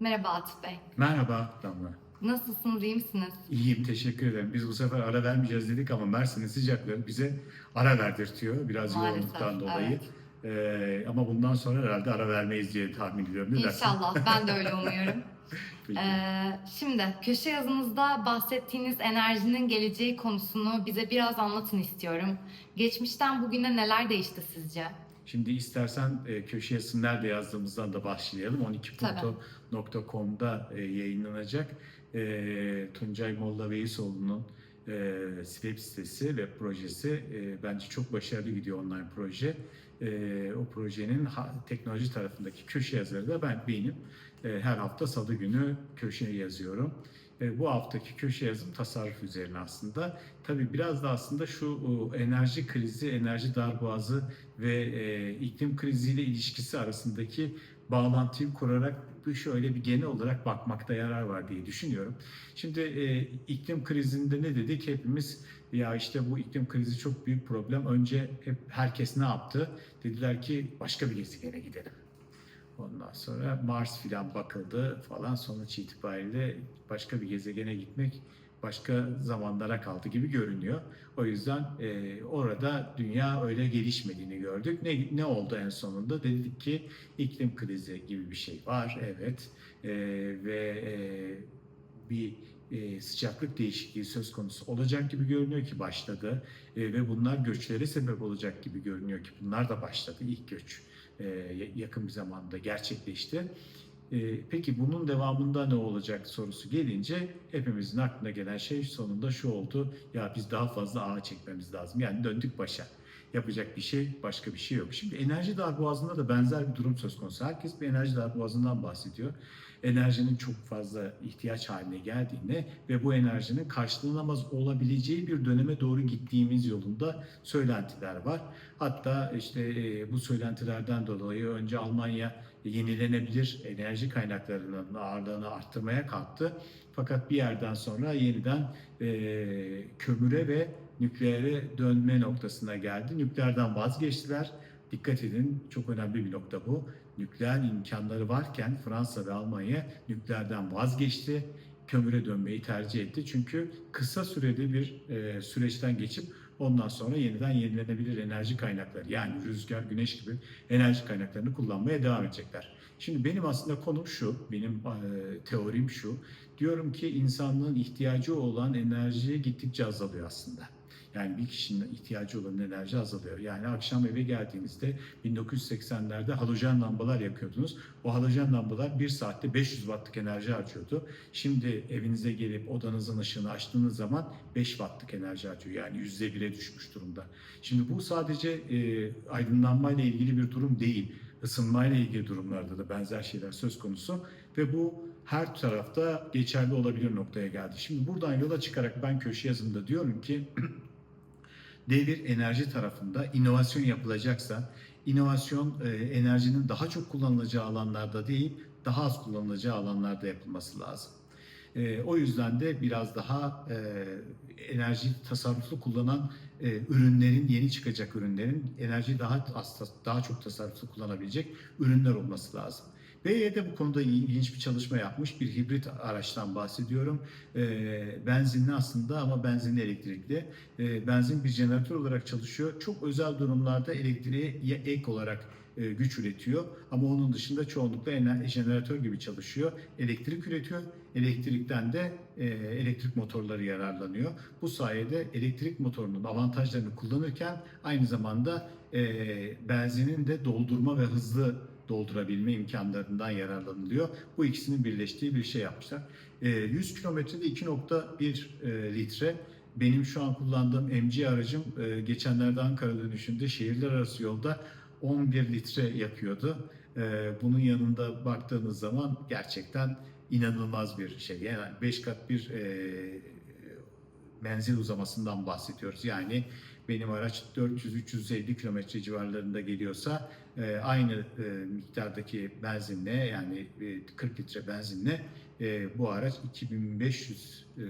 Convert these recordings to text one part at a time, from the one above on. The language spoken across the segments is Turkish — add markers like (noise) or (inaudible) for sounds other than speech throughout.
Merhaba Atıf Bey. Merhaba Damla. Nasılsınız, iyi misiniz? İyiyim, teşekkür ederim. Biz bu sefer ara vermeyeceğiz dedik ama Mersin'in sıcaklığı bize ara verdirtiyor. Biraz Maalesef, yoğunluktan dolayı. evet. Ee, ama bundan sonra herhalde ara vermeyiz diye tahmin ediyorum. Ne dersin? İnşallah, ben de öyle umuyorum. (laughs) Peki. Ee, şimdi köşe yazınızda bahsettiğiniz enerjinin geleceği konusunu bize biraz anlatın istiyorum. Geçmişten bugüne neler değişti sizce? Şimdi istersen e, köşe yazısını nerede yazdığımızdan da başlayalım. Tabii. 12.com'da e, yayınlanacak. E, Tuncay Molla Veysoğlu'nun e, web sitesi ve projesi e, bence çok başarılı gidiyor online proje. E, o projenin teknoloji tarafındaki köşe yazarı da ben benim. Her hafta salı günü köşe yazıyorum. E, bu haftaki köşe yazım tasarruf üzerine aslında. Tabii biraz da aslında şu o, enerji krizi, enerji darboğazı ve e, iklim kriziyle ilişkisi arasındaki bağlantıyı kurarak şöyle bir genel olarak bakmakta yarar var diye düşünüyorum. Şimdi e, iklim krizinde ne dedik? Hepimiz ya işte bu iklim krizi çok büyük problem. Önce hep herkes ne yaptı? Dediler ki başka bir gezegene gidelim. Ondan sonra Mars filan bakıldı falan sonuç itibariyle başka bir gezegene gitmek başka zamanlara kaldı gibi görünüyor. O yüzden e, orada dünya öyle gelişmediğini gördük. Ne, ne oldu en sonunda? Dedik ki iklim krizi gibi bir şey var. Evet. E, ve e, bir e, sıcaklık değişikliği söz konusu olacak gibi görünüyor ki başladı. E, ve bunlar göçlere sebep olacak gibi görünüyor ki bunlar da başladı. İlk göç e, yakın bir zamanda gerçekleşti. E, peki bunun devamında ne olacak sorusu gelince hepimizin aklına gelen şey sonunda şu oldu. Ya biz daha fazla ağa çekmemiz lazım. Yani döndük başa. Yapacak bir şey, başka bir şey yok. Şimdi enerji darboğazında da benzer bir durum söz konusu. Herkes bir enerji darboğazından bahsediyor. Enerjinin çok fazla ihtiyaç haline geldiğini ve bu enerjinin karşılanamaz olabileceği bir döneme doğru gittiğimiz yolunda söylentiler var. Hatta işte e, bu söylentilerden dolayı önce Almanya yenilenebilir enerji kaynaklarının ağırlığını arttırmaya kalktı. Fakat bir yerden sonra yeniden e, kömüre ve nükleere dönme noktasına geldi. Nükleerden vazgeçtiler. Dikkat edin çok önemli bir nokta bu. Nükleer imkanları varken Fransa ve Almanya nükleerden vazgeçti. Kömüre dönmeyi tercih etti. Çünkü kısa sürede bir e, süreçten geçip ondan sonra yeniden yenilenebilir enerji kaynakları yani rüzgar, güneş gibi enerji kaynaklarını kullanmaya devam edecekler. Şimdi benim aslında konum şu, benim e, teorim şu. Diyorum ki insanlığın ihtiyacı olan enerji gittikçe azalıyor aslında. Yani bir kişinin ihtiyacı olan enerji azalıyor. Yani akşam eve geldiğinizde 1980'lerde halojen lambalar yakıyordunuz. O halojen lambalar bir saatte 500 wattlık enerji harcıyordu. Şimdi evinize gelip odanızın ışığını açtığınız zaman 5 wattlık enerji harcıyor. Yani %1'e düşmüş durumda. Şimdi bu sadece e, aydınlanmayla ilgili bir durum değil. Isınmayla ilgili durumlarda da benzer şeyler söz konusu. Ve bu her tarafta geçerli olabilir noktaya geldi. Şimdi buradan yola çıkarak ben köşe yazımda diyorum ki (clears throat) devir enerji tarafında inovasyon yapılacaksa inovasyon e, enerjinin daha çok kullanılacağı alanlarda değil daha az kullanılacağı alanlarda yapılması lazım. E, o yüzden de biraz daha e, enerji tasarruflu kullanan e, ürünlerin yeni çıkacak ürünlerin enerjiyi daha az, daha çok tasarruflu kullanabilecek ürünler olması lazım. BY de bu konuda ilginç bir çalışma yapmış. Bir hibrit araçtan bahsediyorum. E, benzinli aslında ama benzinli elektrikli. E, benzin bir jeneratör olarak çalışıyor. Çok özel durumlarda elektriğe ek olarak e, güç üretiyor. Ama onun dışında çoğunlukla ener- jeneratör gibi çalışıyor. Elektrik üretiyor. Elektrikten de e, elektrik motorları yararlanıyor. Bu sayede elektrik motorunun avantajlarını kullanırken aynı zamanda e, benzinin de doldurma ve hızlı doldurabilme imkanlarından yararlanılıyor. Bu ikisinin birleştiği bir şey yapmışlar. E, 100 kilometrede 2.1 e, litre benim şu an kullandığım MG aracım e, geçenlerde Ankara dönüşünde şehirler arası yolda 11 litre yakıyordu. E, bunun yanında baktığınız zaman gerçekten inanılmaz bir şey. Yani 5 kat bir e, menzil uzamasından bahsediyoruz. Yani benim araç 400-350 kilometre civarlarında geliyorsa e, aynı e, miktardaki benzinle yani e, 40 litre benzinle e, bu araç 2500 e,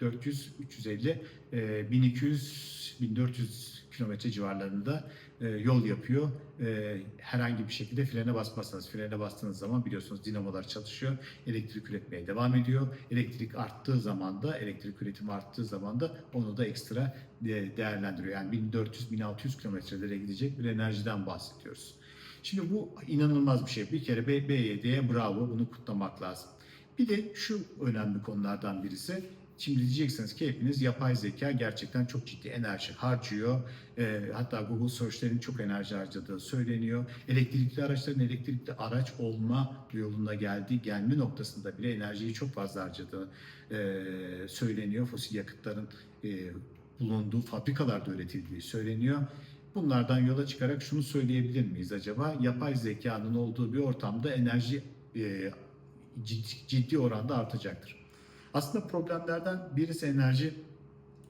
400 350 e, 1200 1400 kilometre civarlarında e, yol yapıyor. E, herhangi bir şekilde frene basmazsanız, frene bastığınız zaman biliyorsunuz dinamolar çalışıyor, elektrik üretmeye devam ediyor. Elektrik arttığı zaman da, elektrik üretimi arttığı zaman da onu da ekstra de- değerlendiriyor. Yani 1400-1600 kilometrelere gidecek bir enerjiden bahsediyoruz. Şimdi bu inanılmaz bir şey. Bir kere BYD'ye bravo, bunu kutlamak lazım. Bir de şu önemli konulardan birisi. Şimdi diyeceksiniz ki hepiniz yapay zeka gerçekten çok ciddi enerji harcıyor. Ee, hatta Google Search'lerin çok enerji harcadığı söyleniyor. Elektrikli araçların elektrikli araç olma yoluna geldiği, gelme noktasında bile enerjiyi çok fazla harcadığı e, söyleniyor. Fosil yakıtların e, bulunduğu fabrikalarda üretildiği söyleniyor. Bunlardan yola çıkarak şunu söyleyebilir miyiz acaba? Yapay zekanın olduğu bir ortamda enerji e, ciddi, ciddi oranda artacaktır. Aslında problemlerden birisi enerji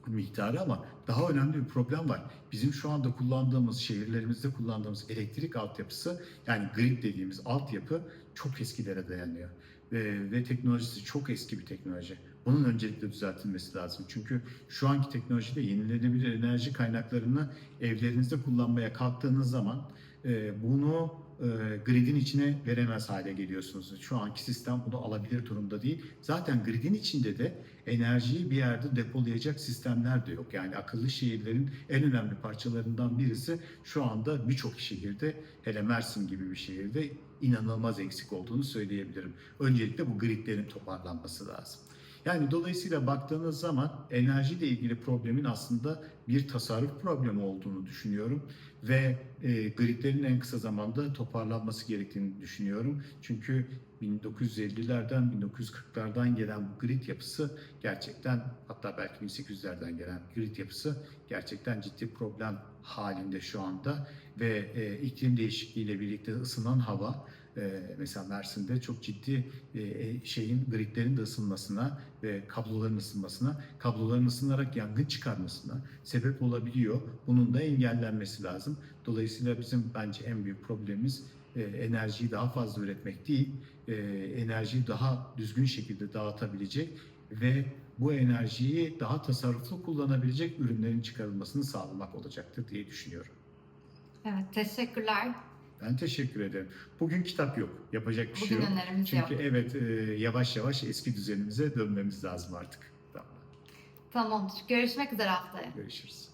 miktarı ama daha önemli bir problem var. Bizim şu anda kullandığımız, şehirlerimizde kullandığımız elektrik altyapısı yani grid dediğimiz altyapı çok eskilere dayanıyor. Ve, ve teknolojisi çok eski bir teknoloji. Bunun öncelikle düzeltilmesi lazım. Çünkü şu anki teknolojide yenilenebilir enerji kaynaklarını evlerinizde kullanmaya kalktığınız zaman e, bunu e, gridin içine veremez hale geliyorsunuz. Şu anki sistem bunu alabilir durumda değil. Zaten gridin içinde de enerjiyi bir yerde depolayacak sistemler de yok. Yani akıllı şehirlerin en önemli parçalarından birisi şu anda birçok şehirde, hele Mersin gibi bir şehirde inanılmaz eksik olduğunu söyleyebilirim. Öncelikle bu gridlerin toparlanması lazım. Yani dolayısıyla baktığınız zaman enerjiyle ilgili problemin aslında bir tasarruf problemi olduğunu düşünüyorum ve e, gridlerin en kısa zamanda toparlanması gerektiğini düşünüyorum. Çünkü 1950'lerden 1940'lardan gelen bu grid yapısı gerçekten hatta belki 1800'lerden gelen grid yapısı gerçekten ciddi problem halinde şu anda ve e, iklim değişikliğiyle birlikte ısınan hava e, mesela Mersin'de çok ciddi e, şeyin gridlerin de ısınmasına ve kabloların ısınmasına, kabloların ısınarak yangın çıkarmasına sebep olabiliyor. Bunun da engellenmesi lazım. Dolayısıyla bizim bence en büyük problemimiz e, enerjiyi daha fazla üretmek değil, e, enerjiyi daha düzgün şekilde dağıtabilecek ve bu enerjiyi daha tasarruflu kullanabilecek ürünlerin çıkarılmasını sağlamak olacaktır diye düşünüyorum. Evet, teşekkürler. Ben teşekkür ederim. Bugün kitap yok. Yapacak bir şey Bugün yok. önerimiz yok. Çünkü evet e, yavaş yavaş eski düzenimize dönmemiz lazım artık. Tamam. Tamamdır. Görüşmek üzere haftaya. Görüşürüz.